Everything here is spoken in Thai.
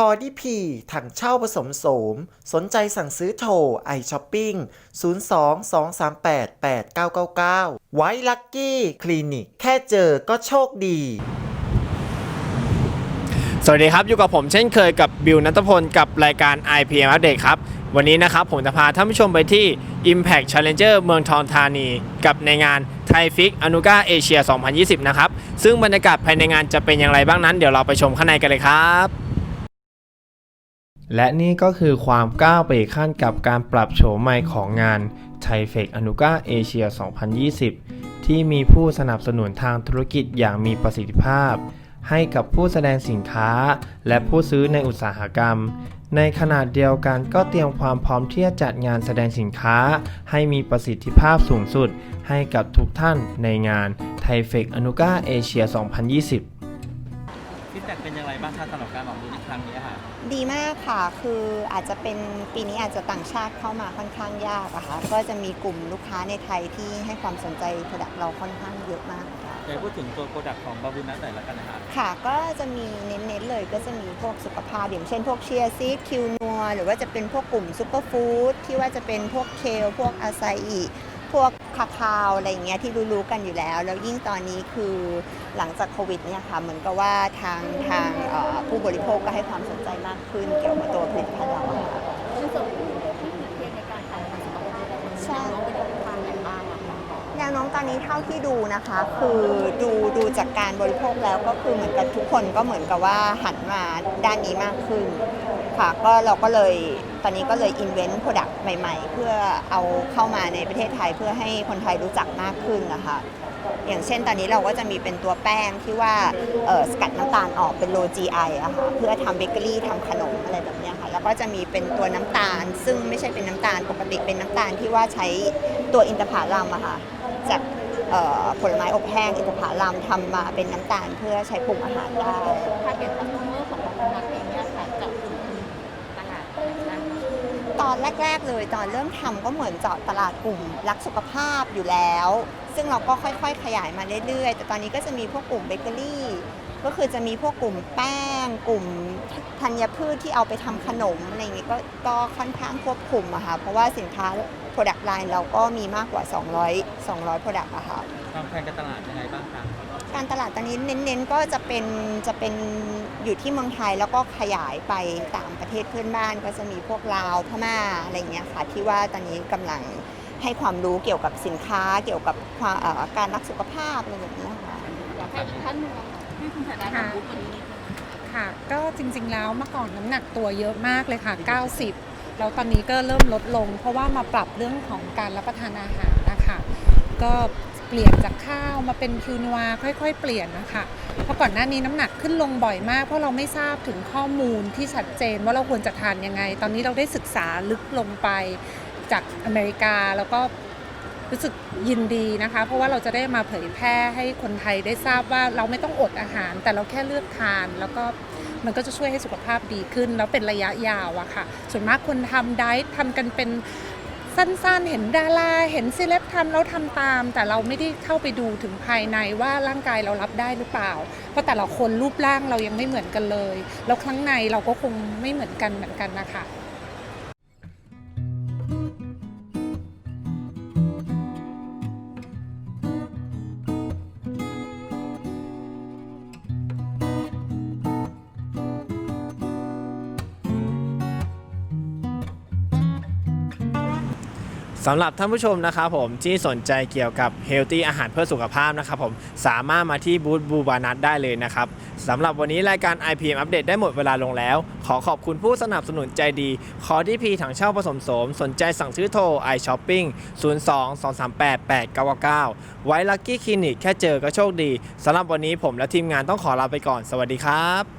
คอดีพีถังเช่าผสมโสม สนใจสั่งซื้อโทรไอช้อปปิ้ง 02-238-8999 ไว้ลักกี้คลินิก แค่เจอก็โชคดี สวัสดีครับ อยู่กับผมเช่นเคยกับบิวนัทพลกับรายการ IPM Update ครับ วันนี้นะครับผมจะพาท่านผู้ชมไปที่ Impact Challenger เมืองทองธานี กับในงานไทฟิกอนุกาเอเชีย 2020 นะครับ ซึ่งบรรยากาศภายในงานจะเป็นอย่างไรบ้างนั้น เดี๋ยวเราไปชมข้างในกันเลยครับ และนี่ก็คือความก้าวไปอีกขั้นกับการปรับโฉมใหม่ของงานไทเฟกอนุก้าเอเชีย 2020 ที่มีผู้สนับสนุนทางธุรกิจอย่างมีประสิทธิภาพ ให้กับผู้แสดงสินค้า และผู้ซื้อในอุตสาหกรรม ในขณะเดียวกันก็เตรียมความพร้อมที่จะจัดงานแสดงสินค้า ให้มีประสิทธิภาพสูงสุด ให้กับทุกท่านในงานไทเฟกอนุก้าเอเชีย 2020 แบ็กเป็นอย่างไรบ้างคะสำหรับการออกบูธในครั้งนี้ค่ะ ดีมากค่ะ คืออาจจะเป็นปีนี้อาจจะต่างชาติเข้ามาค่อนข้างยากอะค่ะ ก็จะมีกลุ่มลูกค้าในไทยที่ให้ความสนใจผลิตเราค่อนข้างเยอะมากค่ะ อยากพูดถึงตัวโปรดักต์ของบาบูนัทหน่อยละกันนะครับค่ะ ก็จะมีเน้นๆเลยก็จะมีพวกสุขภาพอย่างเช่นพวกเชียร์ซีดคิวนัวหรือว่าจะเป็นพวกกลุ่มซูเปอร์ฟู้ดที่ว่าจะเป็นพวกเคลพวกอาไซอิ พวกคาคาวอะไรอย่างเงี้ยที่รู้ๆกันอยู่แล้ว แล้วยิ่งตอนนี้คือหลังจากโควิดเนี่ยค่ะเหมือนกับว่าทางทางผู้บริโภคก็ให้ความสนใจมากขึ้น เกี่ยวกับตัวผลิตภัณฑ์เราค่ะในส่วนที่พื้นที่ในการขายของสุขภาพใช่น้องเป็นทางไหนบ้างอะคะแนวโน้มตอนนี้เท่าที่ดูนะคะ คือดูดูจากการบริโภคแล้วก็คือเหมือนกับทุกคนก็เหมือนกับว่าหันมาด้านนี้มากขึ้น ค่ะก็เราก็เลยตอนนี้ก็เลยอินเวนต์โปรดักต์ใหม่ ๆ เพื่อเอาเข้ามาในประเทศไทยเพื่อให้คนไทยรู้จักมากขึ้นนะคะอย่างเช่นตอนนี้เราก็จะมีเป็นตัวแป้งที่ว่าสกัดน้ำตาลออกเป็น low GI อะค่ะเพื่อทำเบเกอรี่ทำขนมอะไรแบบนี้ค่ะแล้วก็จะมีเป็นตัวน้ำตาล ซึ่งไม่ใช่เป็นน้ำตาลปกติเป็นน้ำตาลที่ว่าใช้ตัวอินทผลัมอะค่ะจากผลไม้อบแห้งอินทผลัมทำมาเป็นน้ำตาลเพื่อใช้ปรุงอาหารได้ อนแรก ๆ เลยตอนเริ่มทำก็เหมือนเจาะตลาดกลุ่มรักสุขภาพอยู่แล้ว ซึ่งเราก็ค่อยๆ ขยายมาเรื่อย ๆ แต่ตอนนี้ก็จะมีพวกกลุ่มเบเกอรี่ ก็คือจะมีพวกกลุ่มแป้ง กลุ่มธัญพืชที่เอาไปทำขนมอะไรอย่างงี้ก็ก็ค่อนข้างควบคุมอะค่ะเพราะว่าสินค้า Product Line เราก็มีมากกว่า 200 200 Product อะค่ะความแข่งการตลาดยังไงบ้างคะ การตลาดตอนนี้เน้นๆก็จะเป็นจะเป็นอยู่ที่เมืองไทยแล้วก็ขยายไปตามประเทศเพื่อนบ้านก็จะมีพวกลาวพม่าอะไรอย่างเงี้ยค่ะที่ว่าตอนนี้กำลังให้ความรู้เกี่ยวกับสินค้าเกี่ยวกับความเอ่อการรักสุขภาพอะไรแบบเนี้ยค่ะอยากให้อีกท่านหนึงอะที่คุณสายดาทำบูธวันนี้นิดนึงค่ะก็จริงๆแล้วเมื่อก่อนน้ำหนักตัวเยอะมากเลยค่ะ 90 แล้วตอนนี้ก็เริ่มลดลง เพราะว่ามาปรับเรื่องของการรับประทานอาหารนะคะก็ เปลี่ยนจากข้าวมาเป็นคิวนัวค่อยๆ เปลี่ยนนะคะเพราะก่อนหน้านี้น้ำหนักขึ้นลงบ่อยมาก เพราะเราไม่ทราบถึงข้อมูลที่ชัดเจนว่าเราควรจะทานยังไง ตอนนี้เราได้ศึกษาลึกลงไปจากอเมริกาแล้วก็รู้สึกยินดีนะคะ เพราะว่าเราจะได้มาเผยแพร่ให้คนไทยได้ทราบว่าเราไม่ต้องอดอาหาร แต่เราแค่เลือกทาน แล้วก็มันก็จะช่วยให้สุขภาพดีขึ้น แล้วเป็นระยะยาวอะค่ะ ส่วนมากคนทำไดท์ทำกันเป็น สั้นๆ เห็นดาราเห็นเซเลบทำแล้วทำตาม แต่เราไม่ได้เข้าไปดูถึงภายในว่าร่างกายเรารับได้หรือเปล่า เพราะแต่ละคนรูปร่างเรายังไม่เหมือนกันเลย แล้วข้างในเราก็คงไม่เหมือนกันเหมือนกันนะคะ สำหรับท่านผู้ชมนะครับผมที่สนใจเกี่ยวกับเฮลตี้อาหารเพื่อสุขภาพนะครับผมสามารถมาที่บูธบูบานัทได้เลยนะครับสำหรับวันนี้รายการ IPM อัปเดตได้หมดเวลาลงแล้ว ขอขอบคุณผู้สนับสนุนใจดีคอที่พีถังเช่าผสมสม สนใจสั่งซื้อโทร iShopping 02 238 8999 ไว้ลักกี้คลินิกแค่เจอก็โชคดีสำหรับวันนี้ผมและทีมงานต้องขอลาไปก่อน สวัสดีครับ